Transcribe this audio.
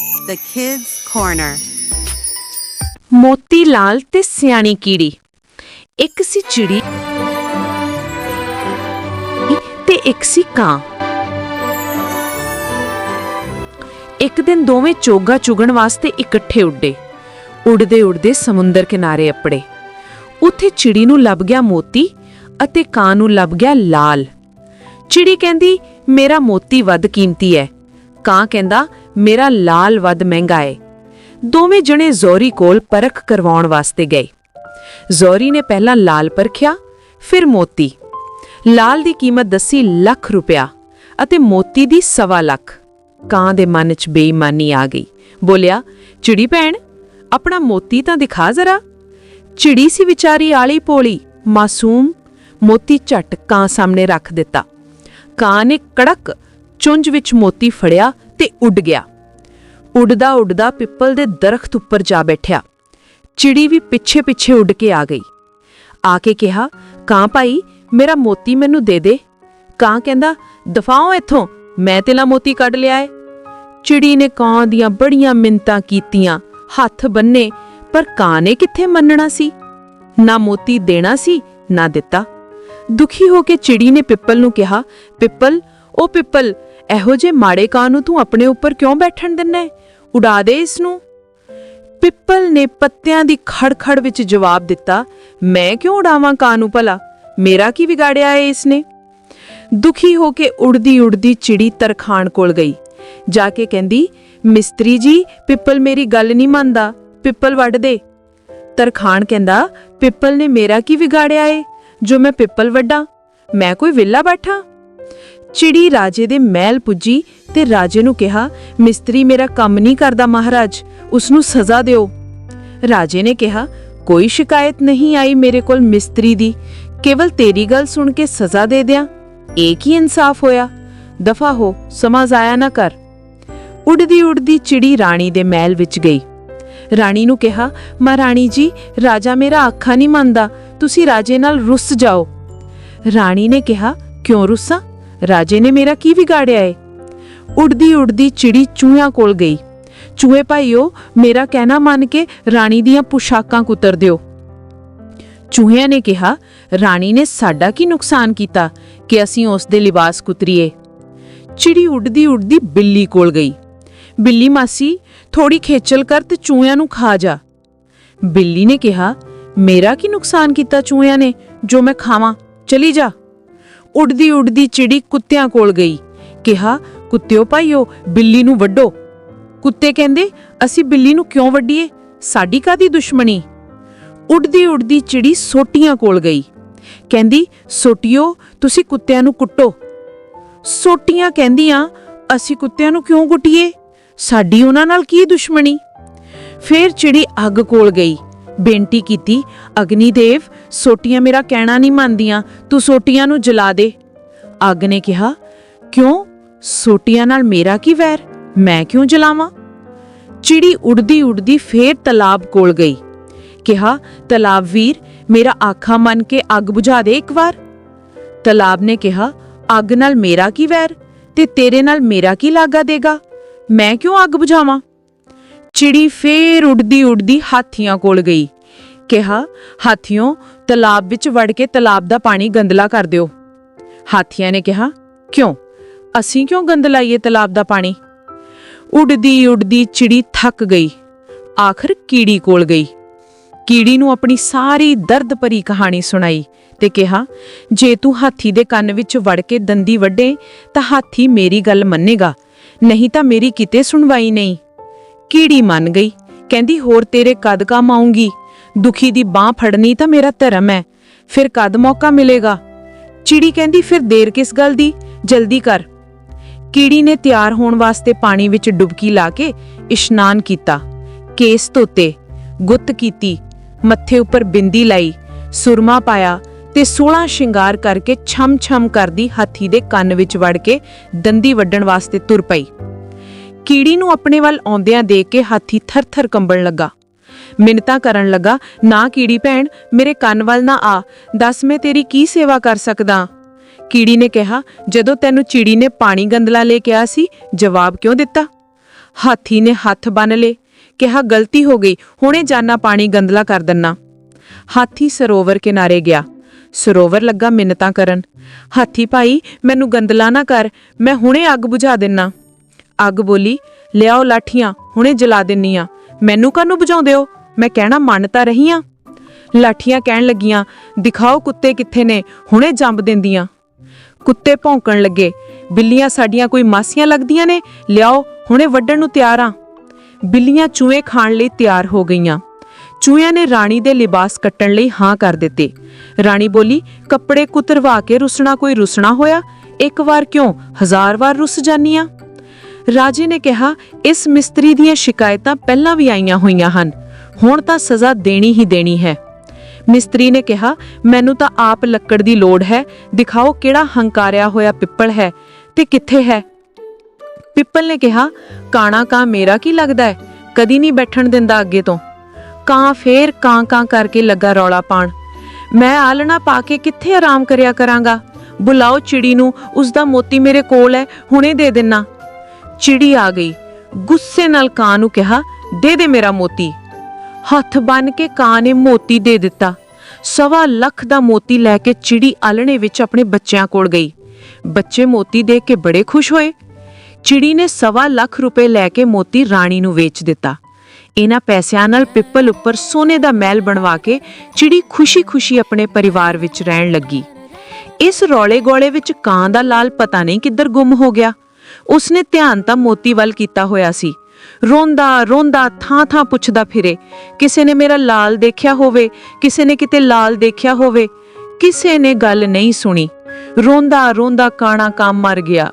Kids Corner. Moti Lal ਤੇ ਸਿਆਣੀ ਕੀੜੀ। ਇੱਕ ਸੀ ਚਿੜੀ ਤੇ ਇੱਕ ਸੀ ਕਾਂ। ਇੱਕ ਦਿਨ ਦੋਵੇਂ ਚੋਗਾ ਚੁਗਣ ਵਾਸਤੇ ਇਕੱਠੇ ਉੱਡੇ। ਉੱਡਦੇ ਉੱਡਦੇ ਸਮੁੰਦਰ ਕਿਨਾਰੇ ਅੱਪੜੇ। ਉੱਥੇ ਚਿੜੀ ਨੂੰ ਲੱਭ ਗਿਆ ਮੋਤੀ ਅਤੇ ਕਾਂ ਨੂੰ ਲੱਭ ਗਿਆ ਲਾਲ। ਚਿੜੀ ਕਹਿੰਦੀ, ਮੇਰਾ ਮੋਤੀ ਵੱਧ ਕੀਮਤੀ ਹੈ। ਕਾਂ ਕਹਿੰਦਾ ਮੇਰਾ ਲਾਲ ਵੱਧ ਮਹਿੰਗਾ ਏ। ਦੋਵੇਂ ਜਣੇ ਜ਼ੋਰੀ ਕੋਲ ਪਰਖ ਕਰਵਾਉਣ ਵਾਸਤੇ ਗਏ। ਜ਼ੋਰੀ ਨੇ ਪਹਿਲਾਂ ਲਾਲ ਪਰਖਿਆ, ਫਿਰ ਮੋਤੀ। ਲਾਲ ਦੀ ਕੀਮਤ ਦੱਸੀ ਲੱਖ ਰੁਪਇਆ ਅਤੇ ਮੋਤੀ ਦੀ ਸਵਾ ਲੱਖ। ਕਾਂ ਦੇ ਮਨ 'ਚ ਬੇਈਮਾਨੀ ਆ ਗਈ। ਬੋਲਿਆ, ਚਿੜੀ ਭੈਣ, ਆਪਣਾ ਮੋਤੀ ਤਾਂ ਦਿਖਾ ਜ਼ਰਾ। ਚਿੜੀ ਸੀ ਵਿਚਾਰੀ ਆਲੀ ਪੋਲੀ, ਮਾਸੂਮ। ਮੋਤੀ ਝਟ ਕਾਂ ਸਾਹਮਣੇ ਰੱਖ ਦਿੱਤਾ। ਕਾਂ ਨੇ ਕੜਕ ਚੁੰਝ ਵਿੱਚ ਮੋਤੀ ਫੜਿਆ ਤੇ ਉੱਡ ਗਿਆ। ਉੱਡਦਾ ਉੱਡਦਾ ਪਿੱਪਲ ਦੇ ਦਰਖਤ ਉੱਪਰ ਜਾ ਬੈਠਿਆ। ਚਿੜੀ ਵੀ ਪਿੱਛੇ ਪਿੱਛੇ ਉੱਡ ਕੇ ਆ ਗਈ। ਆ ਕੇ ਕਿਹਾ, ਕਾਂ ਭਾਈ, ਮੇਰਾ ਮੋਤੀ ਮੈਨੂੰ ਦੇ ਦੇ। ਕਾਂ ਕਹਿੰਦਾ, ਦਫਾਓ ਇੱਥੋਂ, ਮੈਂ ਤੇਲਾ ਮੋਤੀ ਕੱਢ ਲਿਆ ਏ। ਚਿੜੀ ਨੇ ਕਾਂ ਦੀਆਂ ਬੜੀਆਂ ਮਿੰਤਾਂ ਕੀਤੀਆਂ, ਹੱਥ ਬੰਨੇ, ਪਰ ਕਾਂ ਨੇ ਕਿੱਥੇ ਮੰਨਣਾ ਸੀ? ਨਾ ਮੋਤੀ ਦੇਣਾ ਸੀ, ਨਾ ਦਿੱਤਾ। ਦੁਖੀ ਹੋ ਕੇ ਚਿੜੀ ਨੇ ਪਿੱਪਲ ਨੂੰ ਕਿਹਾ, ਪਿੱਪਲ, ਉਹ ਪਿੱਪਲ ਇਹੋ ਜੇ ਮਾੜੇ ਕਾਂ ਨੂੰ ਤੂੰ ਆਪਣੇ ਉੱਪਰ ਕਿਉਂ ਬੈਠਣ ਦਿੰਨਾ ਹੈ? ਉਡਾ ਦੇ ਇਸ ਨੂੰ ਪਿੱਪਲ ਨੇ ਪੱਤਿਆਂ ਦੀ ਖੜਖੜ ਵਿੱਚ ਜਵਾਬ ਦਿੱਤਾ, ਮੈਂ ਕਿਉਂ ਉਡਾਵਾਂ ਕਾਂ ਨੂੰ ਭਲਾ? ਮੇਰਾ ਕੀ ਵਿਗਾੜਿਆ ਹੈ ਇਸ ਨੇ ਦੁਖੀ ਹੋ ਕੇ ਉੜਦੀ ਉੜਦੀ ਚਿੜੀ ਤਰਖਾਣ ਕੋਲ ਗਈ। ਜਾ ਕੇ ਕਹਿੰਦੀ, ਮਿਸਤਰੀ ਜੀ, ਪਿੱਪਲ ਮੇਰੀ ਗੱਲ ਨਹੀਂ ਮੰਨਦਾ। ਪਿੱਪਲ ਵੱਢ ਦੇ। ਤਰਖਾਣ ਕਹਿੰਦਾ, ਪਿੱਪਲ ਨੇ ਮੇਰਾ ਕੀ ਵਿਗਾੜਿਆ ਏ? ਜੋ ਮੈਂ ਪਿੱਪਲ ਵੱਢਾਂ, ਮੈਂ ਕੋਈ ਵਿਲਾ ਬੈਠਾ? ਚਿੜੀ ਰਾਜੇ ਦੇ ਮਹਿਲ ਪੁੱਜੀ ਤੇ ਰਾਜੇ ਨੂੰ ਕਿਹਾ, ਮਿਸਤਰੀ ਮੇਰਾ ਕੰਮ ਨਹੀਂ ਕਰਦਾ ਮਹਾਰਾਜ ਉਸ ਨੂੰ ਸਜ਼ਾ ਦਿਓ। ਰਾਜੇ ਨੇ ਕਿਹਾ, ਕੋਈ ਸ਼ਿਕਾਇਤ ਨਹੀਂ ਆਈ ਮੇਰੇ ਕੋਲ ਮਿਸਤਰੀ ਦੀ, ਕੇਵਲ ਤੇਰੀ ਗੱਲ ਸੁਣ ਕੇ ਸਜ਼ਾ ਦੇ ਦਿਆਂ। ਇਹ ਕੀ ਇਨਸਾਫ ਹੋਇਆ। ਦਫਾ ਹੋ, ਸਮਾਂ ਜ਼ਾਇਆ ਨਾ ਕਰ। ਉੱਡਦੀ ਉੱਡਦੀ ਚਿੜੀ ਰਾਣੀ ਦੇ ਮਹਿਲ ਵਿੱਚ ਗਈ। ਰਾਣੀ ਨੂੰ ਕਿਹਾ ਮਹਾਰਾਣੀ ਜੀ, ਰਾਜਾ ਮੇਰਾ ਆਖਾ ਨਹੀਂ ਮੰਨਦਾ, ਤੁਸੀਂ ਰਾਜੇ ਨਾਲ ਰੁੱਸ ਜਾਓ। ਰਾਣੀ ਨੇ ਕਿਹਾ, ਕਿਉਂ ਰੁੱਸਾਂ? ਰਾਜੇ ਨੇ ਮੇਰਾ ਕੀ ਵਿਗਾੜਿਆ ਏ? ਉੱਡਦੀ ਉੱਡਦੀ ਚਿੜੀ ਚੂਹਿਆਂ ਕੋਲ ਗਈ। ਚੂਹੇ ਭਾਈਓ, ਮੇਰਾ ਕਹਿਣਾ ਮੰਨ ਕੇ ਰਾਣੀ ਦੀਆਂ ਪੁਸ਼ਾਕਾਂ ਕੁਤਰ ਦਿਓ। ਚੂਹਿਆਂ ਨੇ ਕਿਹਾ, ਰਾਣੀ ਨੇ ਸਾਡਾ ਕੀ ਨੁਕਸਾਨ ਕੀਤਾ ਕਿ ਅਸੀਂ ਉਸ ਦੇ ਲਿਬਾਸ ਕੁਤਰੀਏ? ਚਿੜੀ ਉੱਡਦੀ ਉੱਡਦੀ ਬਿੱਲੀ ਕੋਲ ਗਈ। ਬਿੱਲੀ ਮਾਸੀ ਥੋੜੀ ਖੇਚਲ ਕਰ ਤੇ ਚੂਹਿਆਂ ਨੂੰ ਖਾ ਜਾ। ਬਿੱਲੀ ਨੇ ਕਿਹਾ, ਮੇਰਾ ਕੀ ਨੁਕਸਾਨ ਕੀਤਾ ਚੂਹਿਆਂ ਨੇ? ਜੋ ਮੈਂ ਖਾਵਾਂ, ਚਲੀ ਜਾ। ਉੱਡਦੀ ਉੱਡਦੀ ਚਿੜੀ ਕੁੱਤਿਆਂ ਕੋਲ ਗਈ। ਕਿਹਾ, ਕੁੱਤਿਓ ਭਾਈਓ, ਬਿੱਲੀ ਨੂੰ ਵੱਢੋ। ਕੁੱਤੇ ਕਹਿੰਦੇ, ਅਸੀਂ ਬਿੱਲੀ ਨੂੰ ਕਿਉਂ ਵੱਢੀਏ? ਸਾਡੀ ਕਾਦੀ ਦੁਸ਼ਮਣੀ? ਉੱਡਦੀ ਉੱਡਦੀ ਚਿੜੀ ਸੋਟੀਆਂ ਕੋਲ ਗਈ। ਕਹਿੰਦੀ, ਸੋਟਿਓ, ਤੁਸੀਂ ਕੁੱਤਿਆਂ ਨੂੰ ਕੁੱਟੋ। ਸੋਟੀਆਂ ਕਹਿੰਦੀਆਂ, ਅਸੀਂ ਕੁੱਤਿਆਂ ਨੂੰ ਕਿਉਂ ਕੁੱਟੀਏ? ਸਾਡੀ ਉਹਨਾਂ ਨਾਲ ਕੀ ਦੁਸ਼ਮਣੀ? ਫੇਰ ਚਿੜੀ ਅੱਗ ਕੋਲ ਗਈ। ਬੇਨਤੀ ਕੀਤੀ ਅਗਨੀ ਦੇਵ ਸੋਟੀਆਂ ਮੇਰਾ ਕਹਿਣਾ ਨਹੀਂ ਮੰਨਦੀਆਂ, ਤੂੰ ਸੋਟੀਆਂ ਨੂੰ ਜਲਾ ਦੇ। ਅੱਗ ਨੇ ਕਿਹਾ, ਕਿਉਂ? ਸੋਟੀਆਂ ਨਾਲ ਮੇਰਾ ਕੀ ਵੈਰ? ਮੈਂ ਕਿਉਂ ਜਲਾਵਾਂ? ਚਿੜੀ ਉੱਡਦੀ ਉੱਡਦੀ ਫੇਰ ਤਲਾਬ ਕੋਲ ਗਈ। ਕਿਹਾ, ਤਲਾਬ ਵੀਰ, ਮੇਰਾ ਆਖਾ ਮੰਨ ਕੇ ਅੱਗ ਬੁਝਾ ਦੇ ਇੱਕ ਵਾਰ। ਤਲਾਬ ਨੇ ਕਿਹਾ, ਅੱਗ ਨਾਲ ਮੇਰਾ ਕੀ ਵੈਰ? ਤੇ ਤੇਰੇ ਨਾਲ ਮੇਰਾ ਕੀ ਲਾਗਾ ਦੇਗਾ? ਮੈਂ ਕਿਉਂ ਅੱਗ ਬੁਝਾਵਾਂ? ਚਿੜੀ ਫੇਰ ਉੱਡਦੀ ਉੱਡਦੀ ਹਾਥੀਆਂ ਕੋਲ ਗਈ। ਕਿਹਾ, ਹਾਥੀਓ ਤਲਾਬ ਵਿੱਚ ਵੜ ਕੇ ਤਲਾਬ ਦਾ ਪਾਣੀ ਗੰਦਲਾ ਕਰ ਦਿਓ। ਹਾਥੀਆਂ ਨੇ ਕਿਹਾ, ਕਿਉਂ? ਅਸੀਂ ਕਿਉਂ ਗੰਦਲਾਈਏ ਤਲਾਬ ਦਾ ਪਾਣੀ? ਉੱਡਦੀ ਉੱਡਦੀ ਚਿੜੀ ਥੱਕ ਗਈ। ਆਖਰ ਕੀੜੀ ਕੋਲ ਗਈ। ਕੀੜੀ ਨੂੰ ਆਪਣੀ ਸਾਰੀ ਦਰਦ ਭਰੀ ਕਹਾਣੀ ਸੁਣਾਈ ਤੇ ਕਿਹਾ, ਜੇ ਤੂੰ ਹਾਥੀ ਦੇ ਕੰਨ ਵਿੱਚ ਵੜ ਕੇ ਦੰਦੀ ਵੱਢੇ, ਤਾਂ ਹਾਥੀ ਮੇਰੀ ਗੱਲ ਮੰਨੇਗਾ, ਨਹੀਂ ਤਾਂ ਮੇਰੀ ਕਿਤੇ ਸੁਣਵਾਈ ਨਹੀਂ। ਕੀੜੀ ਮੰਨ ਗਈ। ਕਹਿੰਦੀ, ਹੋਰ ਤੇਰੇ ਕਦ ਕੰਮ ਆਉਂਗੀ ਦੁਖੀ ਦੀ ਬਾਹ ਫੜਨੀ ਤਾਂ ਮੇਰਾ ਧਰਮ ਹੈ। ਫਿਰ ਕਦ ਮੌਕਾ ਮਿਲੇਗਾ? ਚਿੜੀ ਕਹਿੰਦੀ, ਫਿਰ ਦੇਰ ਕਿਸ ਗੱਲ ਦੀ? ਜਲਦੀ ਕਰ। ਕੀੜੀ ਨੇ ਤਿਆਰ ਹੋਣ ਵਾਸਤੇ ਪਾਣੀ ਵਿੱਚ ਡੁਬਕੀ ਲਾ ਕੇ ਇਸ਼ਨਾਨ ਕੀਤਾ। ਕੇਸ ਧੋਤੇ, ਗੁੱਤ ਕੀਤੀ, ਮੱਥੇ ਉੱਪਰ ਬਿੰਦੀ ਲਾਈ, ਸੁਰਮਾ ਪਾਇਆ ਤੇ 16 ਸ਼ਿੰਗਾਰ ਕਰਕੇ ਛਮ-ਛਮ ਕਰਦੀ ਹਾਥੀ ਦੇ ਕੰਨ ਵਿੱਚ ਵੜ ਕੇ ਦੰਦੀ ਵੱਢਣ ਵਾਸਤੇ ਤੁਰ ਪਈ। ਕੀੜੀ ਨੂੰ ਆਪਣੇ ਵੱਲ ਆਉਂਦਿਆਂ ਦੇਖ ਕੇ ਹਾਥੀ ਥਰ-ਥਰ ਕੰਬਣ ਲੱਗਾ। ਮਿੰਨਤਾਂ ਕਰਨ ਲੱਗਾ, ਨਾ ਕੀੜੀ ਭੈਣ, ਮੇਰੇ ਕੰਨ ਵੱਲ ਨਾ ਆ। ਦੱਸ ਮੈਂ ਤੇਰੀ ਕੀ ਸੇਵਾ ਕਰ ਸਕਦਾ? ਕੀੜੀ ਨੇ ਕਿਹਾ, ਜਦੋਂ ਤੈਨੂੰ ਚਿੜੀ ਨੇ ਪਾਣੀ ਗੰਦਲਾ ਲੈ ਕੇ ਆ ਸੀ, ਜਵਾਬ ਕਿਉਂ ਦਿੱਤਾ? ਹਾਥੀ ਨੇ ਹੱਥ ਬੰਨ ਲਏ, ਕਿਹਾ, ਗਲਤੀ ਹੋ ਗਈ, ਹੁਣੇ ਜਾਨਾ ਪਾਣੀ ਗੰਦਲਾ ਕਰ ਦਿੰਨਾ। ਹਾਥੀ ਸਰੋਵਰ ਕਿਨਾਰੇ ਗਿਆ। ਸਰੋਵਰ ਲੱਗਾ ਮਿੰਨਤਾਂ ਕਰਨ। ਹਾਥੀ ਭਾਈ, ਮੈਨੂੰ ਗੰਦਲਾ ਨਾ ਕਰ, ਮੈਂ ਹੁਣੇ ਅੱਗ ਬੁਝਾ ਦਿੰਨਾ। ਅੱਗ ਬੋਲੀ, ਲਿਆਓ ਲਾਠੀਆਂ, ਹੁਣੇ ਜਲਾ ਦਿੰਨੀ ਆ। ਮੈਨੂੰ ਕਾਹਨੂੰ ਬੁਝਾਉਂਦੇ ਹੋ? ਮੈਂ ਕਹਿਣਾ ਮੰਨ ਤਾਂ ਰਹੀ ਆ। ਲਾਠੀਆਂ ਕਹਿਣ ਲੱਗੀਆਂ, ਦਿਖਾਓ ਕੁੱਤੇ ਕਿੱਥੇ ਨੇ, ਹੁਣੇ ਜੰਬ ਦਿੰਦੀਆਂ। ਕੁੱਤੇ ਭੌਂਕਣ ਲੱਗੇ, ਬਿੱਲੀਆਂ ਸਾਡੀਆਂ ਕੋਈ ਮਾਸੀਆਂ ਲੱਗਦੀਆਂ ਨੇ? ਲਿਆਓ, ਹੁਣੇ ਵੱਢਣ ਨੂੰ ਤਿਆਰ ਆ। ਬਿੱਲੀਆਂ ਚੂਹੇ ਖਾਣ ਲਈ ਤਿਆਰ ਹੋ ਗਈਆਂ। ਚੂਹਿਆਂ ਨੇ ਰਾਣੀ ਦੇ ਲਿਬਾਸ ਕੱਟਣ ਲਈ ਹਾਂ ਕਰ ਦਿੱਤੇ। ਰਾਣੀ ਬੋਲੀ, ਕੱਪੜੇ ਕੁਤਰਵਾ ਕੇ ਰੁਸਣਾ ਕੋਈ ਰੁਸਣਾ ਹੋਇਆ? ਇੱਕ ਵਾਰ ਕਿਉਂ? ਹਜ਼ਾਰ ਵਾਰ ਰੁੱਸ ਜਾਨੀਆਂ ਰਾਜੇ ਨੇ ਕਿਹਾ, ਇਸ ਮਿਸਤਰੀ ਦੀਆਂ ਸ਼ਿਕਾਇਤਾਂ ਪਹਿਲਾਂ ਵੀ ਆਈਆਂ ਹੋਈਆਂ ਹਨ। ਹੁਣ ਤਾਂ ਸਜ਼ਾ ਦੇਣੀ ਹੀ ਦੇਣੀ ਹੈ। ਮਿਸਤਰੀ ਨੇ ਕਿਹਾ, ਮੈਨੂੰ ਤਾਂ ਆਪ ਲੱਕੜ ਦੀ ਲੋੜ ਹੈ। ਦਿਖਾਓ ਕਿਹੜਾ ਹੰਕਾਰਿਆ ਹੋਇਆ ਪਿੱਪਲ ਹੈ ਤੇ ਕਿੱਥੇ ਹੈ? ਪਿੱਪਲ ਨੇ ਕਿਹਾ, ਕਾਣਾ ਕਾਂ ਮੇਰਾ ਕੀ ਲੱਗਦਾ ਹੈ? ਕਦੀ ਨਹੀਂ ਬੈਠਣ ਦਿੰਦਾ ਅੱਗੇ ਤੋਂ। ਕਾਂ ਫੇਰ ਕਾਂ ਕਾਂ ਕਰਕੇ ਲੱਗਾ ਰੌਲਾ ਪਾਣ ਮੈਂ ਆਲਣਾ ਪਾ ਕੇ ਕਿੱਥੇ ਆਰਾਮ ਕਰਿਆ ਕਰਾਂਗਾ? ਬੁਲਾਓ ਚਿੜੀ ਨੂੰ, ਉਸ ਦਾ ਮੋਤੀ ਮੇਰੇ ਕੋਲ ਹੈ, ਹੁਣੇ ਦੇ ਦੇਣਾ ਚਿੜੀ ਆ ਗਈ। ਗੁੱਸੇ ਨਾਲ ਕਾਂ ਨੂੰ ਕਿਹਾ, ਦੇ ਦੇ ਮੇਰਾ ਮੋਤੀ। ਹੱਥ ਬੰਨ ਕੇ ਕਾਂ ਨੇ ਮੋਤੀ ਦੇ ਦਿੱਤਾ। ਸਵਾ ਲੱਖ ਦਾ ਮੋਤੀ ਲੈ ਕੇ ਚਿੜੀ ਆਲਣੇ ਵਿੱਚ ਆਪਣੇ ਬੱਚਿਆਂ ਕੋਲ ਗਈ। ਬੱਚੇ ਮੋਤੀ ਦੇਖ ਕੇ ਬੜੇ ਖੁਸ਼ ਹੋਏ। ਚਿੜੀ ਨੇ ਸਵਾ ਲੱਖ ਰੁਪਏ ਲੈ ਕੇ ਮੋਤੀ ਰਾਣੀ ਨੂੰ ਵੇਚ ਦਿੱਤਾ। ਇਹਨਾਂ ਪੈਸਿਆਂ ਨਾਲ ਪਿੱਪਲ ਉੱਪਰ ਸੋਨੇ ਦਾ ਮਹਿਲ ਬਣਵਾ ਕੇ ਚਿੜੀ ਖੁਸ਼ੀ-ਖੁਸ਼ੀ ਆਪਣੇ ਪਰਿਵਾਰ ਵਿੱਚ ਰਹਿਣ ਲੱਗੀ। ਇਸ ਰੌਲੇ-ਗੋਲੇ ਵਿੱਚ ਕਾਂ ਦਾ ਲਾਲ ਪਤਾ ਨਹੀਂ ਕਿੱਧਰ ਗੁੰਮ ਹੋ ਗਿਆ। ਉਸਨੇ ਧਿਆਨ ਤਾਂ ਮੋਤੀ ਵੱਲ ਕੀਤਾ ਹੋਇਆ ਸੀ। ਰੋਂਦਾ ਰੋਂਦਾ ਥਾਂ-ਥਾਂ ਪੁੱਛਦਾ ਫਿਰੇ, ਕਿਸੇ ਨੇ ਮੇਰਾ ਲਾਲ ਦੇਖਿਆ ਹੋਵੇ, ਕਿਸੇ ਨੇ ਕਿਤੇ ਲਾਲ ਦੇਖਿਆ ਹੋਵੇ, ਕਿਸੇ ਨੇ ਗੱਲ ਨਹੀਂ ਸੁਣੀ। ਰੋਂਦਾ ਰੋਂਦਾ ਕਾਣਾ ਕਾਂ ਮਰ ਗਿਆ।